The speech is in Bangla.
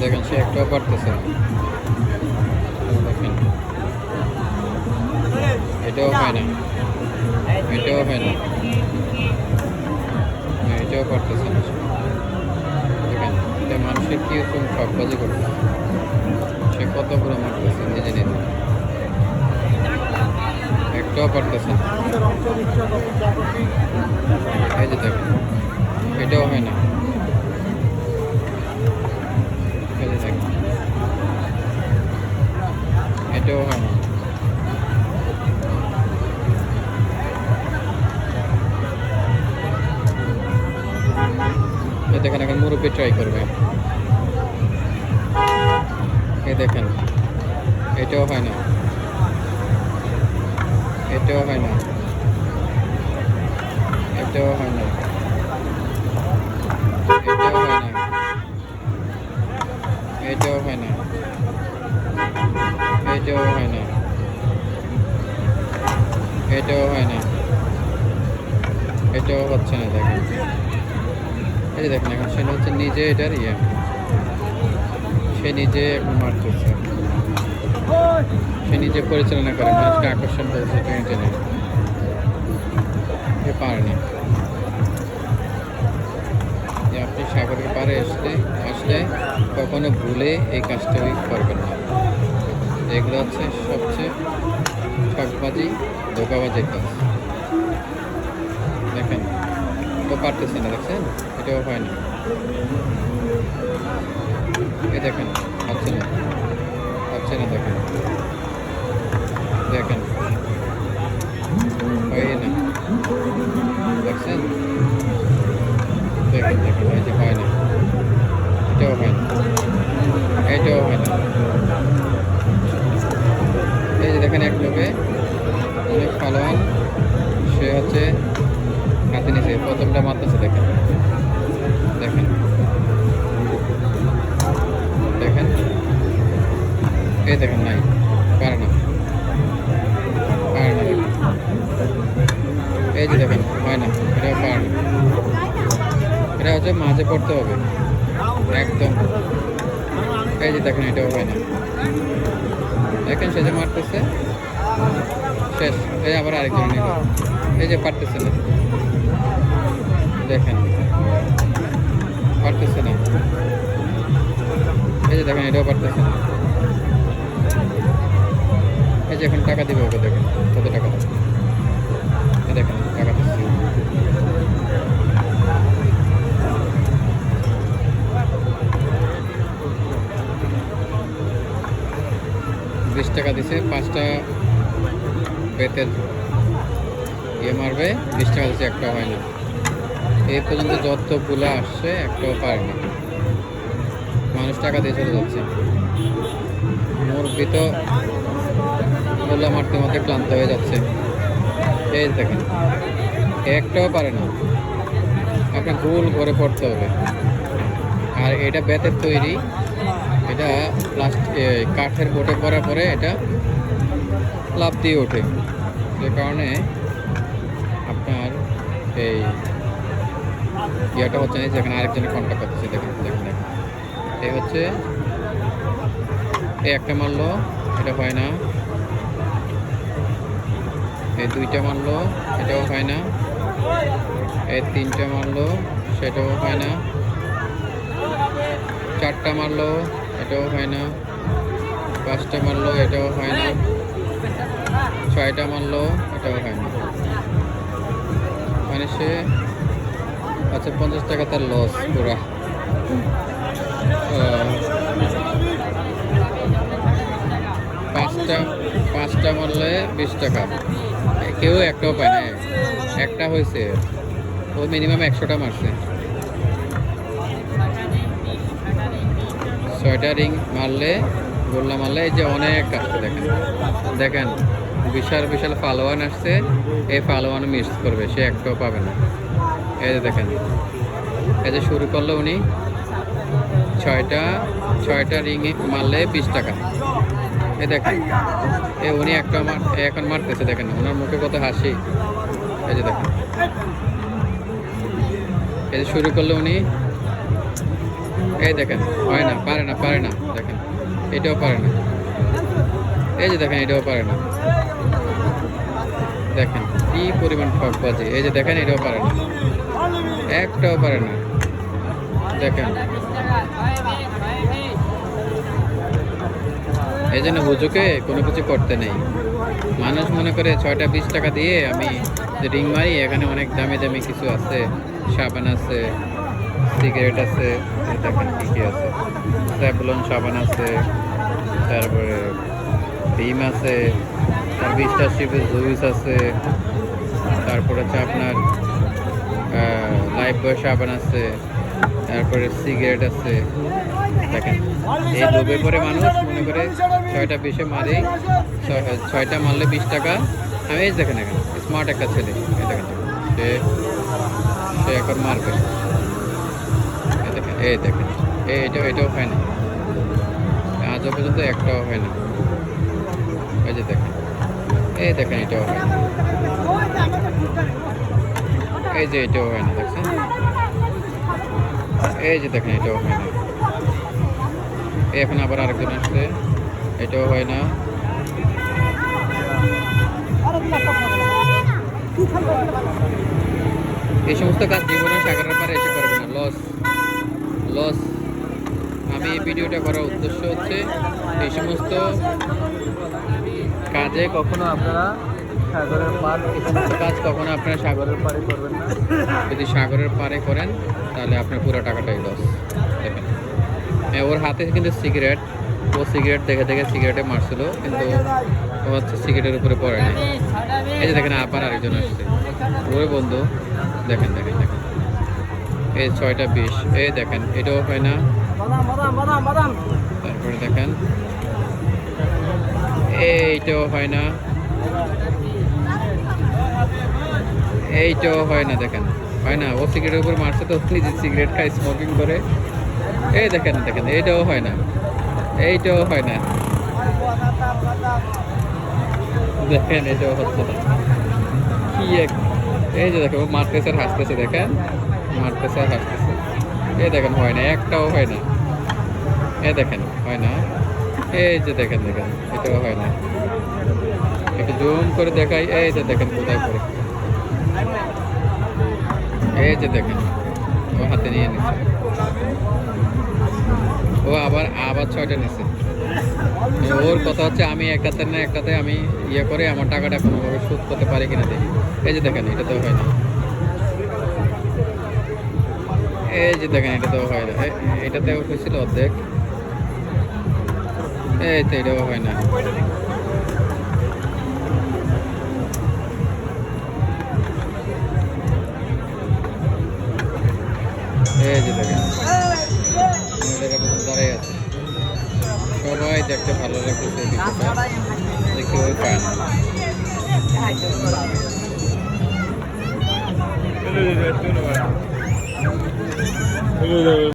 দেখেন সে একটাও পারতেছে না। এটাও হয় না এটাও হয় না। না, এটাও করতেছে না। দেখেন এটা মানুষের কি রকম সববাজি করতেছে। সে কত মারতেছে নিজে নিজে একটাও পারতেছে এই যে দেখেন এটাও হয় এই দেখেন, এখন মুরব্বী ট্রাই করবে। এই দেখেন, এটাও হয় না। এটাও হয় না। এটাও হয় না। এটাও হয় না। এটাও হয় না। এটাও হয় না। এটাও হয় না। এটাও হচ্ছে না, দেখেন। এই যে দেখেন এখন সে হচ্ছে নিজে এটার ইয়ে। সে নিজে এখন মারতেছে সে নিজে পরিচালনা করে, মানুষকে আকর্ষণ করেছে টেনে টেনে সে পারেনি। আপনি সাগরের পাড়ে আসলে আসলে কখনো ভুলে এই কাজটা ওই করবেন না। এগুলো হচ্ছে সবচেয়ে ঠকবাজি ধোকাবাজির কাজ। দেখেন। তো পারতেছে না, দেখছেন? এটাও হয় না। এই দেখেন, হচ্ছে না। হচ্ছে না, দেখেন। দেখেন। হয় না। দেখছেন? দেখেন দেখেন, এই যে হয় না। এটাও হয় না। এটাও হয় না। এই যে দেখেন, এক লোকে অনেক পালোয়ান সে হচ্ছে হাতে নিচে প্রথমটা মারতেছে, দেখেন। দেখেন। দেখেন। এই দেখেন, নাই। পারে না। পারে না। এই যে দেখেন, হয় না। এটাও পারে না। এটা হচ্ছে মাঝে পড়তে হবে। একদম। এই যে দেখেন, এটাও হয় না। দেখেন, সে যে মারতেছে। শেষ। এই আবার আরেকজন নিল। এই যে পারতেছে না। দেখেন। পারতেছে না। এই যে দেখেন, এটাও পারতেছে না। এই যে এখন টাকা দিবে ওকে দেখেন, কত টাকা দেখেন, টাকা দিচ্ছে। বিশ টাকা দিছে, পাঁচটা বেতের ইয়ে মারবে, বিশ টাকা দিচ্ছে একটাও হয় না। এই পর্যন্ত যত যতগুলো আসছে, একটাও পারেনি মানুষ টাকা দিয়ে চলে যাচ্ছে। মুরগি তো গোল্লা মারতে মারতে ক্লান্ত হয়ে যাচ্ছে। এই দেখেন, একটাও পারে না। আপনার গোল করে পড়তে হবে। আর এটা বেতের তৈরি। এটা প্লাস্টিক কাঠের বোটে পরার পরে এটা লাভ দিয়ে ওঠে। যে কারণে আপনার এই ইয়েটা হচ্ছে না যেখানে আরেকজনের কন্ট্যাক্ট করতেছে দেখেন দেখেন দেখেন। এই হচ্ছে এই একটা মারলো, এটা হয় না। এই দুইটা মারলো, এটাও হয় না। এই তিনটা মারলো, সেটাও হয় না। চারটা মারলো, এটাও হয় না। পাঁচটা মারলো, এটাও হয় না। ছয়টা মারলো, এটাও হয় না। মানে সে আচ্ছা পঞ্চাশ টাকা তার লস পুরা। পাঁচটা পাঁচটা মারলে বিশ টাকা। কেউ একটাও পায় না একটা হয়েছে। ও মিনিমাম একশোটা মারছে। ছয়টা রিং মারলে, গোল্লা মারলে, এই যে অনেক কাজটা দেখেন। দেখেন, বিশাল বিশাল ফালোয়ান আসছে। এই ফালোয়ান মিস করবে, সে একটাও পাবে না। এই যে দেখেন। এই যে শুরু করল উনি। ছয়টা ছয়টা রিং মারলে বিশ টাকা। এ দেখেন এ উনি একটা মার এখন মারতেছে দেখেন, ওনার মুখে কত হাসি। এই যে দেখেন। এই যে শুরু করল উনি। এই দেখেন, হয় না, পারে না পারে না, দেখেন। এটাও পারে না। এই যে দেখেন, এটাও পারে না। দেখেন কি পরিমাণ বাজে? এই যে দেখেন, এটাও পারে না। একটাও পারে না। দেখেন। এই জন্য হুজুকে কোনো কিছু করতে নেই। মানুষ মনে করে ছয়টা বিশ টাকা দিয়ে আমি রিং মারি, এখানে অনেক দামি দামি কিছু আছে। সাবান আছে, সিগারেট আছে দেখেন কী কী আছে। স্যাবলন সাবান আছে, তারপরে ডিম আছে তারপর স্টার শিপের জুইস আছে। তারপর হচ্ছে আপনার লাইফ বয় সাবান আছে। তারপরে সিগারেট আছে। দেখেন, এই লোভে করে মানুষ মনে করে ছয়টা বিশে মারে, ছয়- ছয়টা মারলে বিশ টাকা। আমি এই দেখেন এখন স্মার্ট একটা ছেলে। দেখেন, সে সে এখন মারবে। এই দেখেন, এই এটাও এটাও হয় না। আজও পর্যন্ত একটাও হয় না। এই যে দেখেন। এই দেখেন, এটাও হয়। এই যে এটাও হয় না, দেখছেন? এই যে দেখেন, এটাও হয় না। এখন আবার আরেকজন আসছে, এটাও হয় না। এই সমস্ত কাজ জীবনে সাগরের পারে এসে করবে না লস লস আমি এই ভিডিওটা করার উদ্দেশ্য হচ্ছে, এই সমস্ত কাজে কখনো আপনারা সাগরের পার কাজ কখনো আপনারা সাগরের পারে করবেন না। যদি সাগরের পারে করেন তাহলে আপনার পুরো টাকাটাই লস দেখেন। হ্যাঁ, ওর হাতে কিন্তু সিগারেট ও সিগারেট দেখে দেখে সিগারেটে মারছিল কিন্তু ও হচ্ছে সিগারেটের উপরে পড়ে না এই যে দেখেন আবার আরেকজন আসছে। ওরে বন্ধু দেখেন দেখেন দেখেন। এই ছয়টা বিশ এই দেখেন এটাও হয় না। তারপরে দেখেন এইটাও হয় না। এইটাও হয় না, দেখেন। হয় না, ও সিগারেটের উপর মারছে তো নিজে সিগারেট খায় স্মোকিং করে। এই দেখেন দেখেন, এইটাও হয় না। এইটাও হয় না। দেখেন এটাও হচ্ছে না। কি এক, এই যে দেখেন, ও মারতেছে হাসতেছে, দেখেন। মারতেছে হাসতেছে। এই দেখেন, হয় না, একটাও হয় না। এই দেখেন, হয় না। এই যে দেখেন দেখেন, এটাও হয় না। একটু জুম করে দেখাই, এই যে দেখেন, কোথায় পড়ে। এই যে দেখেন, ও হাতে নিয়ে নিচ্ছে ও আবার আবার ছয়টা নিচ্ছে ওর কথা হচ্ছে, আমি একটাতে না একটাতে আমি ইয়ে করে আমার টাকাটা কোনোভাবে শোধ করতে পারি কিনা দেখি। এই যে দেখেন, এটা তো হয় না। এই যে দেখেন, এটা তো হয় না। এ- এটাতে হয়েছিল অর্ধেক। এই তো, এটাও হয় না। এই যে দেখেন দাঁড়াই আছে। সবাই দেখতে ভালো লাগতেছে কেউ পায় না।